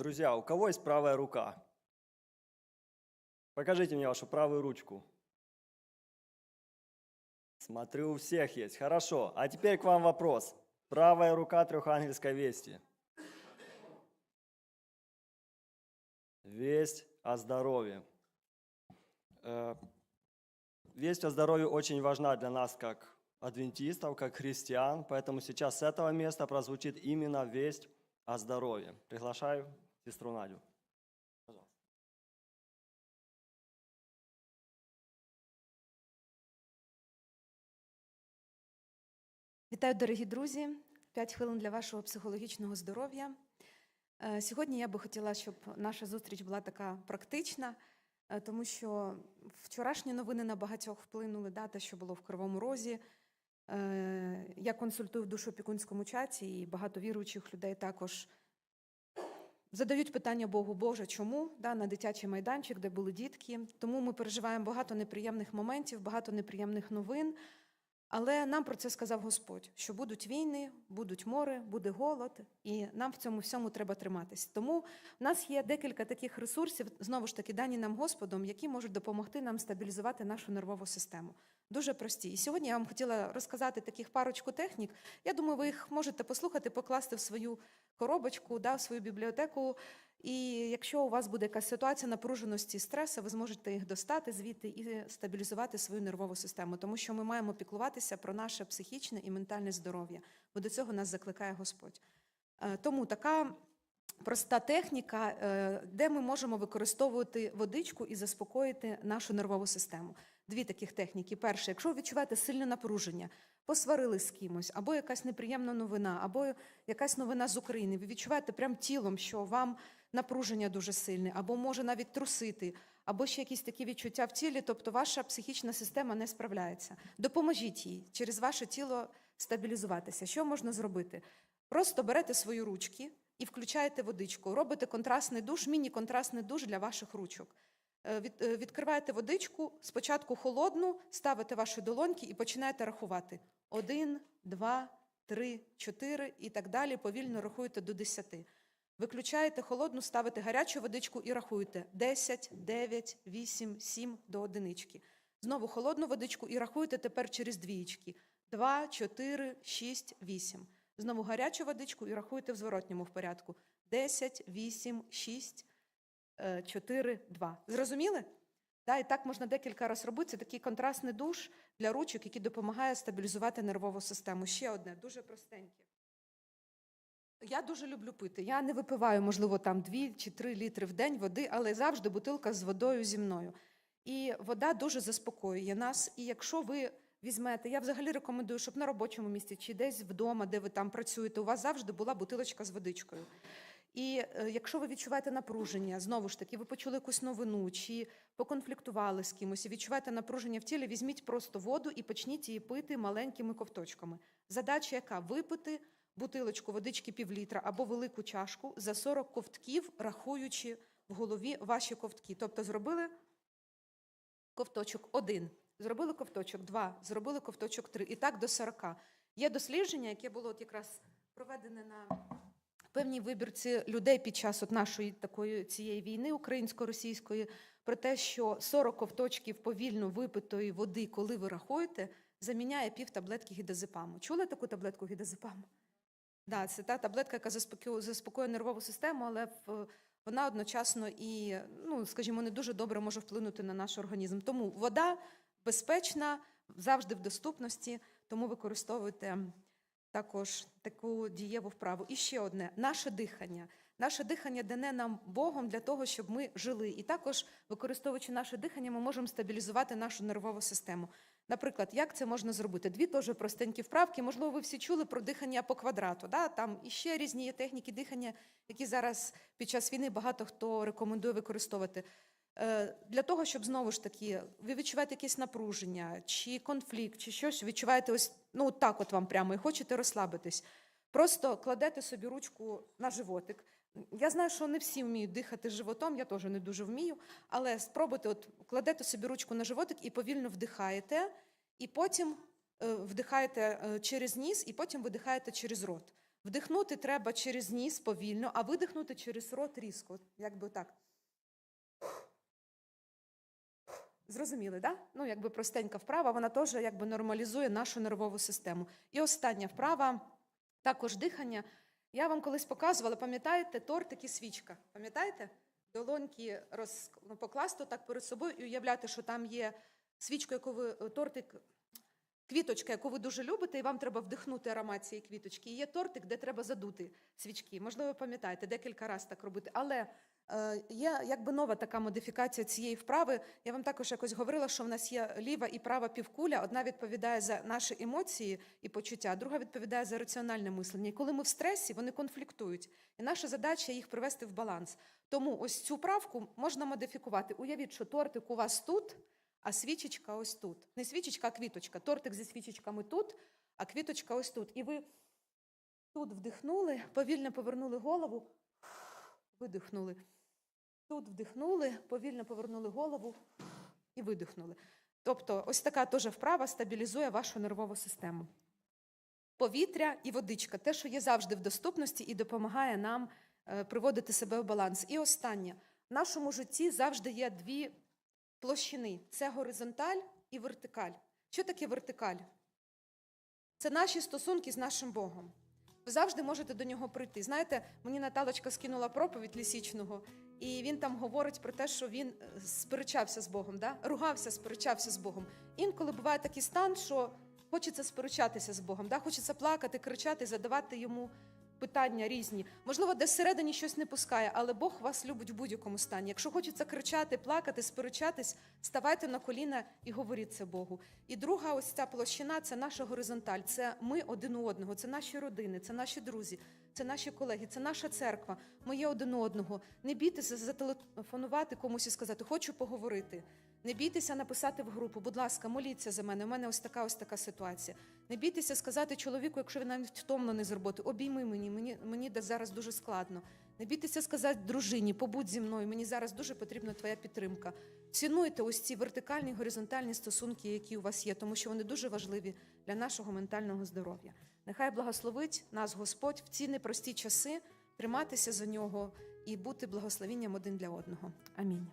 Друзья, у кого есть правая рука? Покажите мне вашу правую ручку. Смотрю, у всех есть. Хорошо. А теперь к вам вопрос. Правая рука трехангельской вести. Весть о здоровье. Э, Весть о здоровье очень важна для нас как адвентистов, как христиан, поэтому сейчас с этого места прозвучит именно весть о здоровье. Приглашаю сестру Надю. Пожалуйста. Вітаю, дорогі друзі! П'ять хвилин для вашого психологічного здоров'я. Е, Сьогодні я би хотіла, щоб наша зустріч була така практична, е, тому що вчорашні новини на багатьох вплинули, да, те, що було в Кривому Розі. Е, Я консультую в душопікунському чаті, і багато віруючих людей також задають питання Богу, Боже, чому да, на дитячий майданчик, де були дітки. Тому ми переживаємо багато неприємних моментів, багато неприємних новин. Але нам про це сказав Господь, що будуть війни, будуть море, буде голод, і нам в цьому всьому треба триматись. Тому в нас є декілька таких ресурсів, знову ж таки, дані нам Господом, які можуть допомогти нам стабілізувати нашу нервову систему. Дуже прості. І сьогодні я вам хотіла розказати таких парочку технік. Я думаю, ви їх можете послухати, покласти в свою коробочку, да, в свою бібліотеку. І якщо у вас буде якась ситуація напруженості стресу, ви зможете їх достати звідти і стабілізувати свою нервову систему, тому що ми маємо піклуватися про наше психічне і ментальне здоров'я, бо до цього нас закликає Господь. Е, Тому така проста техніка, е, де ми можемо використовувати водичку і заспокоїти нашу нервову систему. Дві таких техніки. Перше, якщо ви відчуваєте сильне напруження, посварили з кимось, або якась неприємна новина, або якась новина з України, ви відчуваєте прям тілом, що вам напруження дуже сильне, або може навіть трусити, або ще якісь такі відчуття в тілі, тобто ваша психічна система не справляється. Допоможіть їй через ваше тіло стабілізуватися. Що можна зробити? Просто берете свої ручки і включаєте водичку, робите контрастний душ, міні-контрастний душ для ваших ручок. Е, е, Відкриваєте водичку, спочатку холодну, ставите ваші долоньки і починаєте рахувати. Один, два, три, чотири і так далі. Повільно рахуєте до десяти. Виключаєте холодну, ставите гарячу водичку і рахуєте 10, 9, 8, 7 до одинички. Знову холодну водичку і рахуєте тепер через двієчки. 2, 4, 6, 8. Знову гарячу водичку і рахуєте в зворотньому в порядку. 10, 8, 6, 4, 2. Зрозуміли? Да, і так можна декілька разів робити. Це такий контрастний душ для ручок, який допомагає стабілізувати нервову систему. Ще одне, дуже простеньке. Я дуже люблю пити. Я не випиваю, можливо, там 2 чи 3 літри в день води, але завжди бутилка з водою зі мною. І вода дуже заспокоює нас. І якщо ви візьмете, я взагалі рекомендую, щоб на робочому місці чи десь вдома, де ви там працюєте, у вас завжди була бутилочка з водичкою. І е, якщо ви відчуваєте напруження, знову ж таки, ви почули якусь новину чи поконфліктували з кимось, і відчуваєте напруження в тілі, візьміть просто воду і почніть її пити маленькими ковточками. Задача яка? Випити бутилочку водички півлітра або велику чашку за 40 ковтків, рахуючи в голові ваші ковтки. Тобто зробили ковточок один, зробили ковточок два, зробили ковточок три. І так до 40. Є дослідження, яке було от якраз проведене на певній вибірці людей під час от нашої такої цієї війни українсько-російської, про те, що 40 ковточків повільно випитої води, коли ви рахуєте, заміняє пів таблетки гідозепаму. Чули таку таблетку гідозепаму? Да, це та таблетка, яка заспокоює, заспокоює нервову систему, але в, вона одночасно і, ну, скажімо, не дуже добре може вплинути на наш організм. Тому вода безпечна, завжди в доступності, тому використовуйте також таку дієву вправу. І ще одне наше дихання. Наше дихання дане нам Богом для того, щоб ми жили. І також, використовуючи наше дихання, ми можемо стабілізувати нашу нервову систему. Наприклад, як це можна зробити? Дві теж простенькі вправки. Можливо, ви всі чули про дихання по квадрату. Да? Там іще різні є техніки дихання, які зараз під час війни багато хто рекомендує використовувати. Е, Для того, щоб знову ж таки ви відчуваєте якесь напруження, чи конфлікт, чи щось відчуваєте ось ну так, от вам прямо і хочете розслабитись. Просто кладете собі ручку на животик. Я знаю, що не всі вміють дихати животом, я теж не дуже вмію, але спробуйте, от кладете собі ручку на животик і повільно вдихаєте, і потім е, вдихаєте е, через ніс, і потім видихаєте через рот. Вдихнути треба через ніс повільно, а видихнути через рот різко. Якби так. Зрозуміли, да? Ну, якби простенька вправа, вона теж нормалізує нашу нервову систему. І остання вправа, також дихання. Я вам колись показувала, пам'ятаєте, тортик і свічка. Пам'ятаєте? Долоньки роз... ну, покласти так перед собою і уявляти, що там є свічка, яку ви е, тортик, квіточка, яку ви дуже любите, і вам треба вдихнути аромат цієї квіточки. І є тортик, де треба задути свічки. Можливо, ви пам'ятаєте, декілька разів так робити. Але е, є якби нова така модифікація цієї вправи. Я вам також якось говорила, що в нас є ліва і права півкуля. Одна відповідає за наші емоції і почуття, друга відповідає за раціональне мислення. І коли ми в стресі, вони конфліктують. І наша задача їх привести в баланс. Тому ось цю правку можна модифікувати. Уявіть, що тортик у вас тут, а свічечка ось тут. Не свічечка, а квіточка. Тортик зі свічечками тут, а квіточка ось тут. І ви тут вдихнули, повільно повернули голову, видихнули. Тут вдихнули, повільно повернули голову і видихнули. Тобто, ось така теж вправа стабілізує вашу нервову систему. Повітря і водичка те, що є завжди в доступності і допомагає нам е, приводити себе в баланс. І останнє. В нашому житті завжди є дві площини: це горизонталь і вертикаль. Що таке вертикаль? Це наші стосунки з нашим Богом. Ви завжди можете до нього прийти. Знаєте, мені Наталочка скинула проповідь лісічного, і він там говорить про те, що він е, сперечався з Богом, да? ругався, сперечався з Богом. Інколи буває такий стан, що хочеться сперечатися з Богом, да? хочеться плакати, кричати, задавати йому питання різні. Можливо, десь всередині щось не пускає, але Бог вас любить в будь-якому стані. Якщо хочеться кричати, плакати, сперечатись, ставайте на коліна і говоріть це Богу. І друга, ось ця площина це наша горизонталь. Це ми один у одного, це наші родини, це наші друзі, це наші колеги, це наша церква. Ми є один у одного. Не бійтеся зателефонувати комусь і сказати, хочу поговорити. Не бійтеся написати в групу, будь ласка, моліться за мене. У мене ось така ось така ситуація. Не бійтеся сказати чоловіку, якщо він навіть втомлений з роботи, обійми мені, мені, мені зараз дуже складно. Не бійтеся сказати дружині, побудь зі мною, мені зараз дуже потрібна твоя підтримка. Цінуйте ось ці вертикальні горизонтальні стосунки, які у вас є, тому що вони дуже важливі для нашого ментального здоров'я. Нехай благословить нас Господь в ці непрості часи триматися за нього і бути благословенням один для одного. Амінь.